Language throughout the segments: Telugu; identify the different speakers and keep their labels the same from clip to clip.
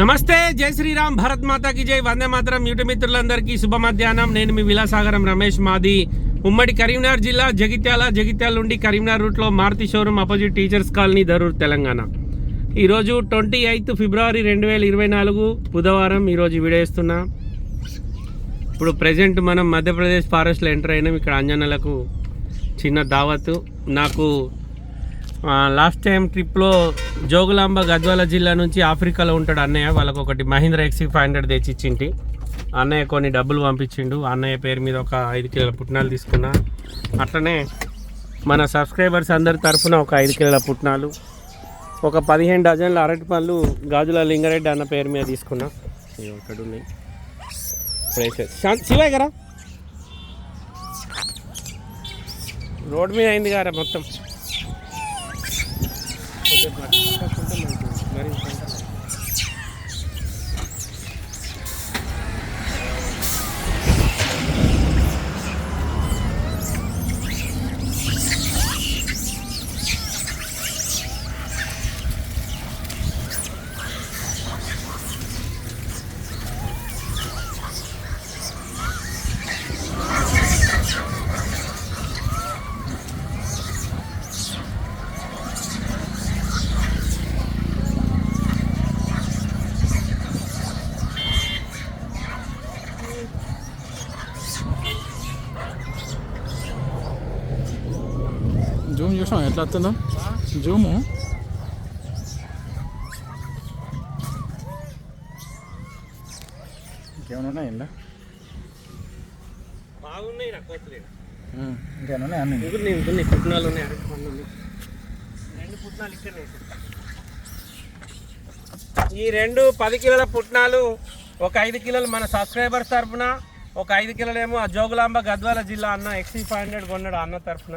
Speaker 1: నమస్తే జై శ్రీరామ్ భరత్ మాతాకి జై. వందే మాత్రం యూట్యూబ్ మిత్రులందరికీ శుభ మధ్యాహ్నం నేను మీ విలాసాగరం రమేష్ మాది. ఉమ్మడి కరీంనగర్ జిల్లా జగిత్యాల జగిత్యాల నుండి కరీంనగర్ రూట్లో Maruti showroom opposite teachers colony Darur Telangana. ఈరోజు ట్వంటీ ఎయిత్ ఫిబ్రవరి రెండు వేల ఇరవై నాలుగు బుధవారం ఈరోజు వీడియో ఇస్తున్నా ఇప్పుడు ప్రజెంట్ మనం మధ్యప్రదేశ్ ఫారెస్ట్లో ఎంటర్ అయినాం. ఇక్కడ అంజనలకు చిన్న దావత్. నాకు లాస్ట్ టైం ట్రిప్లో జోగులాంబ గద్వాల జిల్లా నుంచి ఆఫ్రికాలో ఉంటాడు అన్నయ్య. వాళ్ళకు ఒకటి మహీంద్రా ఎక్సీ ఫైవ్ హండ్రెడ్ తెచ్చిచ్చింటి. అన్నయ్య కొన్ని డబ్బులు పంపించిండు. అన్నయ్య పేరు మీద ఒక ఐదు కిలోల పుట్నాలు తీసుకున్నా. అట్లనే మన సబ్స్క్రైబర్స్ అందరి తరఫున ఒక ఐదు కిలోల పుట్నాలు ఒక పదిహేను డజన్ల అరటి పళ్ళు గాజుల లింగారెడ్డి అన్న పేరు మీద తీసుకున్నా. ఒకటి ఉన్నాయి శివయ్య గారా? రోడ్ మీద అయింది గారా మొత్తం? మరి
Speaker 2: చూసాం ఎట్లా వస్తుందో? జూము. ఇంకేమైనా ఉన్నాయి ఇలా
Speaker 1: బాగున్నాయి
Speaker 2: ఇంకేమైనా ఉన్నాయి అన్నీ?
Speaker 1: ముగ్గురు ఉన్నాయి. పుట్నాలు ఉన్నాయి అరటి పండ్లు ఉన్నాయి. రెండు పుట్నాలు. ఈ రెండు పది కిలోల పుట్నాలు ఒక ఐదు కిలోలు మన సబ్స్క్రైబర్స్ తరఫున ఒక ఐదు కిలోలేమో ఆ జోగులాంబ గద్వాల జిల్లా అన్న ఎక్సీ ఫైవ్ హండ్రెడ్ కొన్నాడు అన్న తరఫున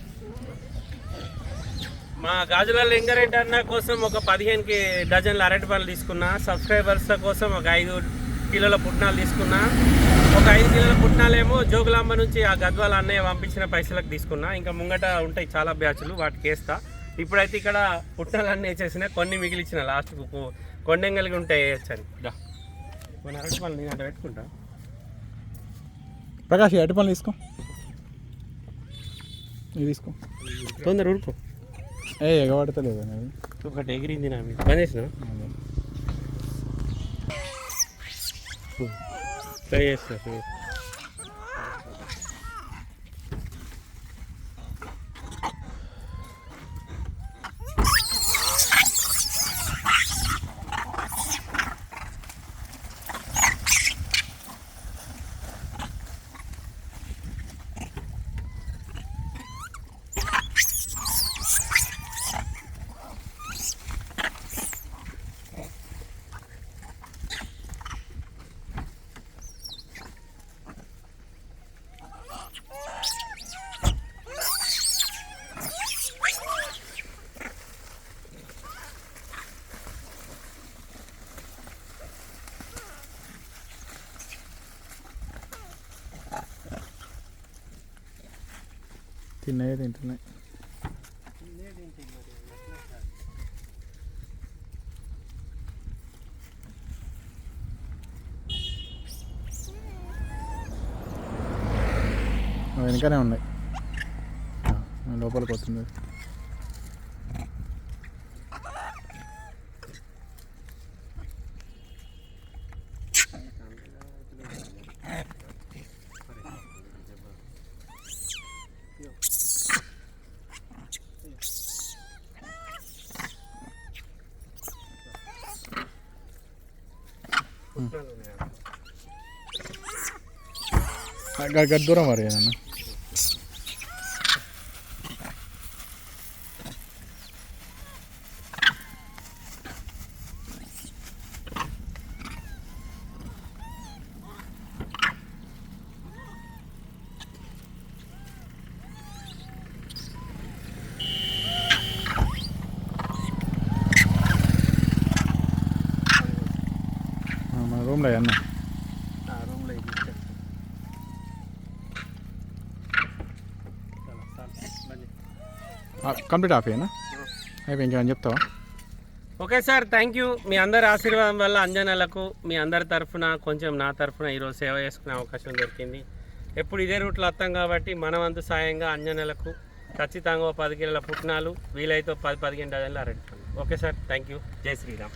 Speaker 1: మా గాజుల లింగారెడ్డి అన్న కోసం ఒక పదిహేను డజన్ల అరటి పళ్ళు తీసుకున్నా సబ్స్క్రైబర్స్ కోసం ఒక ఐదు కిలోల పుట్నాలు తీసుకున్నా ఒక ఐదు కిలోల పుట్నాలేమో జోగులాంబ నుంచి ఆ గద్వాల అన్నయ్య పంపించిన పైసలకు తీసుకున్నా. ఇంకా ముంగట ఉంటాయి చాలా బ్యాచ్లు వాటికి వేస్తా ఇప్పుడైతే ఇక్కడ పుట్నాలు అన్నీ వేసేసిన కొన్ని మిగిలిచ్చిన లాస్ట్కు కొండెంగలిగి ఉంటాయి వేయచ్చని. మన అరటి పళ్ళు నేను అంట పెట్టుకుంటా.
Speaker 2: ప్రకాష్ ఎటు పనులు తీసుకో. తీసుకో.
Speaker 1: తొందర ఉడుకో.
Speaker 2: ఏ ఎగబడతలేదు అనేది
Speaker 1: ఒకటి ఎగిరింది నా మీద పని చేసిన ట్రై చేస్తా.
Speaker 2: తిన్నాయే తింటున్నాయి. వెనకనే ఉన్నాయి. లోపలికి వస్తుంది. గడ్ దూరం మరి ఏదన్నా మన రూమ్లో అన్న
Speaker 1: ఆ రూమ్లో ఇది ఇచ్చేస్తాను. చాలా, చాలా. బంద్ Ah,
Speaker 2: కంప్లీట్ ఆఫ్ అయ్యానా అయిపోయి ఇంకేమైనా చెప్తావా?
Speaker 1: ఓకే సార్ థ్యాంక్ యూ మీ అందరి ఆశీర్వాదం వల్ల అంజనాలకు మీ అందరి తరఫున కొంచెం నా తరఫున ఈరోజు సేవ చేసుకునే అవకాశం దొరికింది. ఎప్పుడు ఇదే రూట్లో వస్తాం కాబట్టి మనవంతు సాయంగా అంజనాలకు ఖచ్చితంగా ఓ పది కిలోల పుట్నాలు వీలైతే పది పదిహేను డజన్లు అరటి ఓకే సార్ థ్యాంక్ యూ జై శ్రీరామ్.